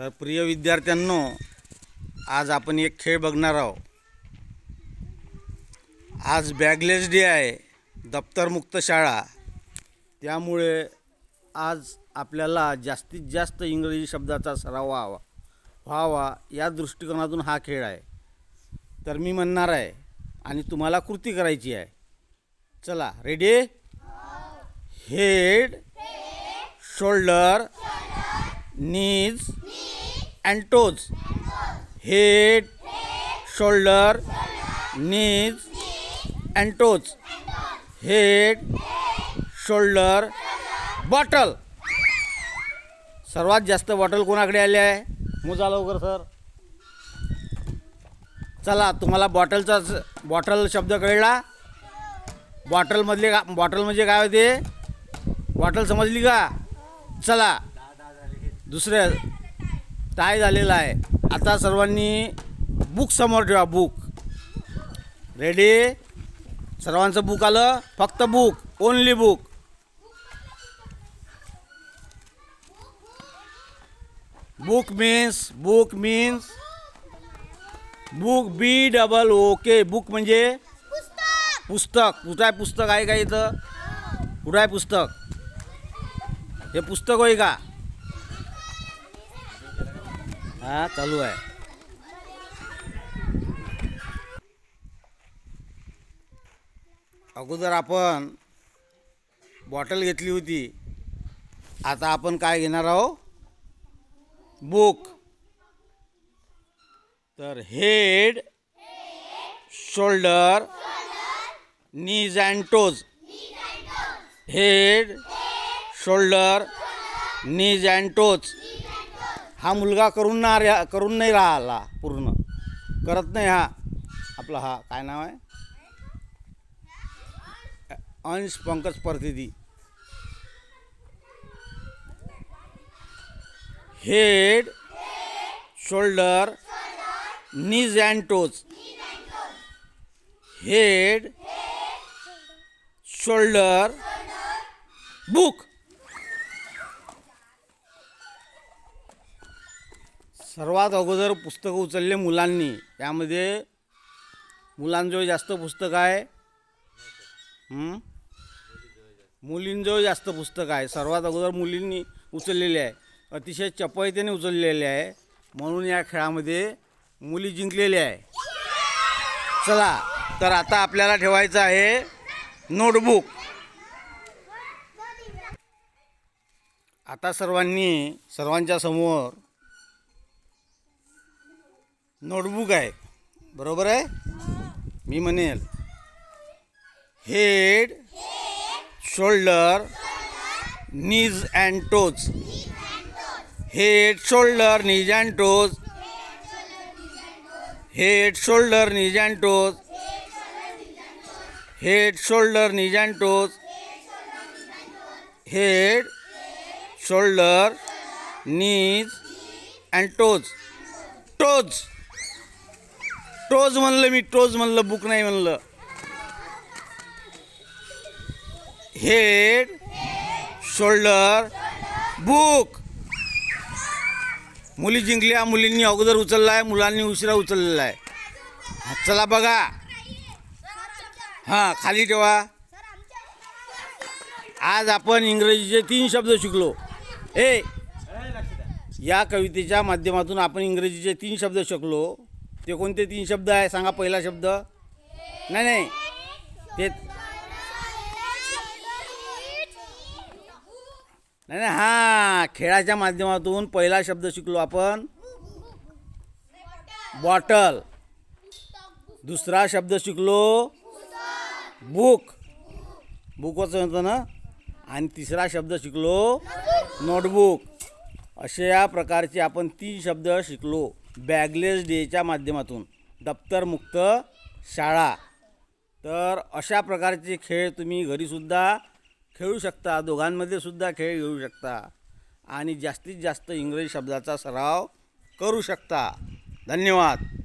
तर प्रिय विद्यार्थ्यांनो आज आपण एक खेळ बघणार आहोत. आज बॅगलेस डे आहे दप्तरमुक्त शाळा. त्यामुळे आज आपल्याला जास्तीत जास्त इंग्रजी शब्दाचा सराव व्हावा व्हावा या दृष्टिकोनातून हा खेळ आहे. तर मी म्हणणार आहे आणि तुम्हाला कृती करायची आहे. चला ready head shoulder knees and toes head shoulder knees and toes head shoulder bottle सर्वात जास्त बॉटल कोणाकडे आले आहे? मोजा लवकर सर चला तुम्हाला बॉटलचा बॉटल शब्द कळला. बॉटलमधले का बॉटल म्हणजे काय होते? बॉटल समजली का? चला. दुसऱ्या टाय झालेला आहे? आता सर्वांनी बुक समोर ठेवा बुक रेडी सर्वांचं बुक आलं? फक्त book only book book means book means book B double O K book म्हणजे? पुस्तक. कुठं आहे पुस्तक? आहे का इथं? कुठं आहे पुस्तक? हे पुस्तक होय का? हा चालू आहे. अगोदर आपण बॉटल घेतली होती. आता आपण काय घेणार आहोत? बुक. तर head shoulder knees and toes. Head shoulder knees and toes. हा मुलगा करून ना रा- करून नाही राहिला पूर्ण. करत नाही हा. आपला हा काय नाव आहे? Ansh Pankaj परतिदी. Head shoulder knees and toes head shoulder book सर्वात अगोदर पुस्तकं उचलले मुलांनी. त्यामध्ये मुलांजवळ जास्त पुस्तक आहे. मुलींजवळ जास्त पुस्तक आहे. सर्वात अगोदर मुलींनी उचललेले आहे. अतिशय चपळतेने उचललेले आहे. म्हणून या खेळामध्ये मुली जिंकलेल्या आहे. चला तर आता आपल्याला ठेवायचं आहे नोटबुक. आता सर्वांनी सर्वांच्या समोर नोटबुक आहे. बरोबर आहे? मी म्हणेल. Head shoulder knees and toes. Head shoulder knees and toes. Head shoulder knees and toes. Head shoulder knees and toes. Head shoulder knees and toes. Toes. Toes म्हणलं मी टोज म्हणलं बुक नाही म्हणलं. Head shoulder book. मुली जिंकल्या मुलींनी अगोदर उचलला आहे मुलांनी उशिरा उचललेला आहे चला बघा. हां खाली ठेवा. आज आपण इंग्रजीचे तीन शब्द शिकलो. ए या कवितेच्या माध्यमातून आपण इंग्रजीचे तीन शब्द शिकलो. ते कोणते तीन शब्द आहे? सांगा पहिला शब्द. नाही नाही. ते नाही नाही हां खेळाच्या माध्यमातून पहिला शब्द शिकलो आपण. बॉटल. दुसरा शब्द शिकलो. बुक. बुकच होतं ना? आणि तिसरा शब्द शिकलो. नोटबुक. अशा या प्रकारचे आपण तीन शब्द शिकलो. बॅगलेस डेच्या माध्यमातून. दप्तरमुक्त शाळा. तर अशा प्रकारचे खेळ तुम्ही घरीसुद्धा खेळू शकता. दोघांमध्ये सुद्धा खेळ घेऊ शकता. आणि जास्तीत जास्त इंग्रजी शब्दाचा सराव करू शकता. धन्यवाद.